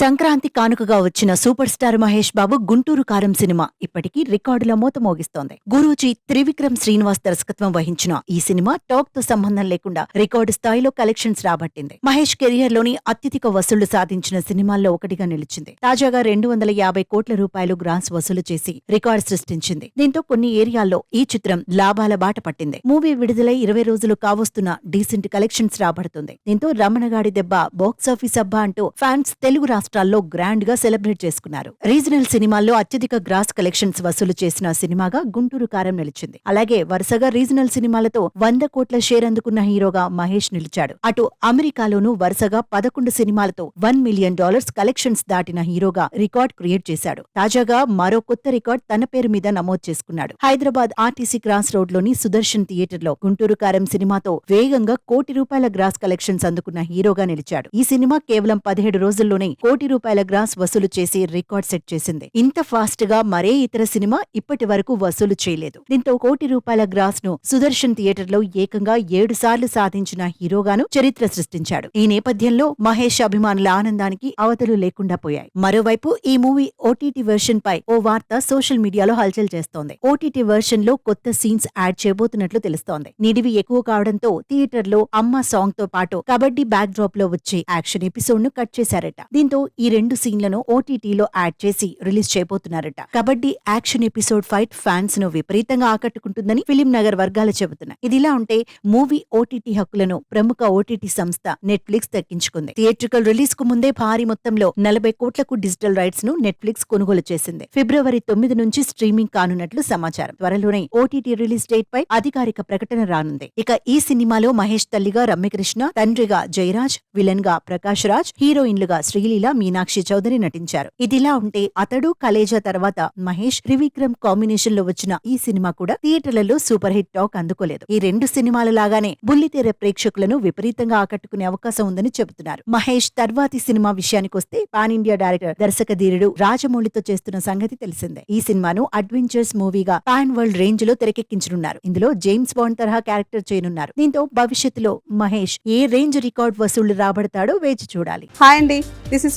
సంక్రాంతి కానుకగా వచ్చిన super star Mahesh Babu Guntur Kaaram cinema ఇప్పటికీ రికార్డుల మూత మోగిస్తోంది గురూజీ త్రివిక్రమ్ శ్రీనివాస్ దర్శకత్వం వహించిన ఈ సినిమా టాక్ తో సంబంధం లేకుండా రికార్డు స్థాయిలో కలెక్షన్స్ రాబట్టింది మహేష్ కెరియర్ లోని అత్యధిక వసూళ్లు సాధించిన సినిమాల్లో ఒకటిగా నిలిచింది తాజాగా రెండు వందల యాభై కోట్ల రూపాయలు గ్రాన్స్ వసూలు చేసి రికార్డు సృష్టించింది దీంతో కొన్ని ఏరియాల్లో ఈ చిత్రం లాభాల బాట పట్టింది మూవీ విడుదలై ఇరవై రోజులు కావస్తున్న డీసెంట్ కలెక్షన్స్ రాబడుతుంది దీంతో రమణగాడి దెబ్బ బాక్సాఫీస్ అబ్బా అంటూ ఫ్యాన్స్ తెలుగు రాష్ట్రాల్లో గ్రాండ్ గా సెలబ్రేట్ చేసుకున్నారు రీజనల్ సినిమాల్లో అత్యధిక గ్రాస్ కలెక్షన్స్ వసూలు చేసిన సినిమాగా గుంటూరు కారం నిలిచింది అలాగే వరుసగా రీజనల్ సినిమాలతో వంద కోట్ల షేర్ అందుకున్న హీరోగా మహేష్ నిలిచాడు అటు అమెరికాలోనూ వరుసగా పదకొండు సినిమాలతో వన్ మిలియన్ డాలర్స్ కలెక్షన్స్ దాటిన హీరోగా రికార్డ్ క్రియేట్ చేశాడు తాజాగా మరో కొత్త రికార్డ్ తన పేరు మీద నమోదు చేసుకున్నాడు హైదరాబాద్ ఆర్టీసీ క్రాస్ రోడ్ లోని సుదర్శన్ థియేటర్ లో గుంటూరు కారం సినిమాతో వేగంగా కోటి రూపాయల గ్రాస్ కలెక్షన్స్ అందుకున్న హీరోగా నిలిచాడు ఈ సినిమా కేవలం పదిహేడు రోజుల్లోనే కోటి రూపాయల గ్రాస్ వసూలు చేసి రికార్డ్ సెట్ చేసింది ఇంత ఫాస్ట్ గా మరే ఇతర సినిమా ఇప్పటి వరకు వసూలు చేయలేదు దీంతో కోటి రూపాయల గ్రాస్ ను సుదర్శన్ థియేటర్ లో ఏకంగా ఏడు సార్లు సాధించిన హీరోగాను చరిత్ర సృష్టించాడు ఈ నేపథ్యంలో మహేష్ అభిమానుల ఆనందానికి అవతలు లేకుండా పోయాయి మరోవైపు ఈ మూవీ ఓటీటీ వెర్షన్ పై ఓ వార్త సోషల్ మీడియాలో హల్చల్ చేస్తోంది ఓటీటీ వెర్షన్ లో కొత్త సీన్స్ యాడ్ చేయబోతున్నట్లు తెలుస్తోంది నిడివి ఎక్కువ కావడంతో థియేటర్ లో అమ్మ సాంగ్ తో పాటు కబడ్డీ బ్యాక్ డ్రాప్ లో వచ్చే యాక్షన్ ఎపిసోడ్ ను కట్ చేశారట దీంతో ఈ రెండు సీన్లను ఓటీటీలో యాడ్ చేసి release చేయబోతున్నారట kabaddi action episode fight fans ను విపరీతంగా ఆకట్టుకుంటుందని ఫిలిం నగర్ వర్గాలు చెబుతున్నాయి ఇదిలా ఉంటే మూవీ ఓటీటీ హక్కులను ప్రముఖ ఓటీటీ సంస్థ నెట్ఫ్లిక్స్ దక్కించుకుంది థియేట్రికల్ రిలీజ్ కు ముందే భారీ మొత్తంలో నలభై కోట్లకు డిజిటల్ రైట్స్ ను నెట్ఫ్లిక్స్ కొనుగోలు చేసింది ఫిబ్రవరి తొమ్మిది నుంచి స్ట్రీమింగ్ కానున్నట్లు సమాచారం త్వరలోనే ఓటీటీ రిలీజ్ డేట్ పై అధికారిక ప్రకటన రానుంది ఇక ఈ సినిమాలో మహేష్ తల్లిగా రమ్యకృష్ణ తండ్రిగా జయరాజ్ విలన్ గా ప్రకాష్ రాజ్ హీరోయిన్లుగా శ్రీలీల మీనాక్షి చౌదరి నటించారు ఇదిలా ఉంటే అతడు కలేజా తర్వాత మహేష్ త్రివిక్రమ్ కాంబినేషన్ లో వచ్చిన ఈ సినిమా కూడా థియేటర్లలో సూపర్ హిట్ టాక్ అందుకోలేదు ఈ రెండు సినిమాల లాగానే బుల్లితెర ప్రేక్షకులను విపరీతంగా ఆకట్టుకునే అవకాశం ఉందని చెబుతున్నారు మహేష్ తర్వాతి సినిమా విషయానికొస్తే పాన్ ఇండియా డైరెక్టర్ దర్శక ధీరుడు రాజమౌళితో చేస్తున్న సంగతి తెలిసిందే ఈ సినిమాను అడ్వెంచర్స్ మూవీగా పాన్ వరల్డ్ రేంజ్ లో తెరకెక్కించనున్నారు ఇందులో జేమ్స్ బాండ్ తరహా క్యారెక్టర్ చేయనున్నారు దీంతో భవిష్యత్తులో మహేష్ ఏ రేంజ్ రికార్డ్ వసూళ్లు రాబడతాడో వేచి చూడాలి హాయ్ అండి this is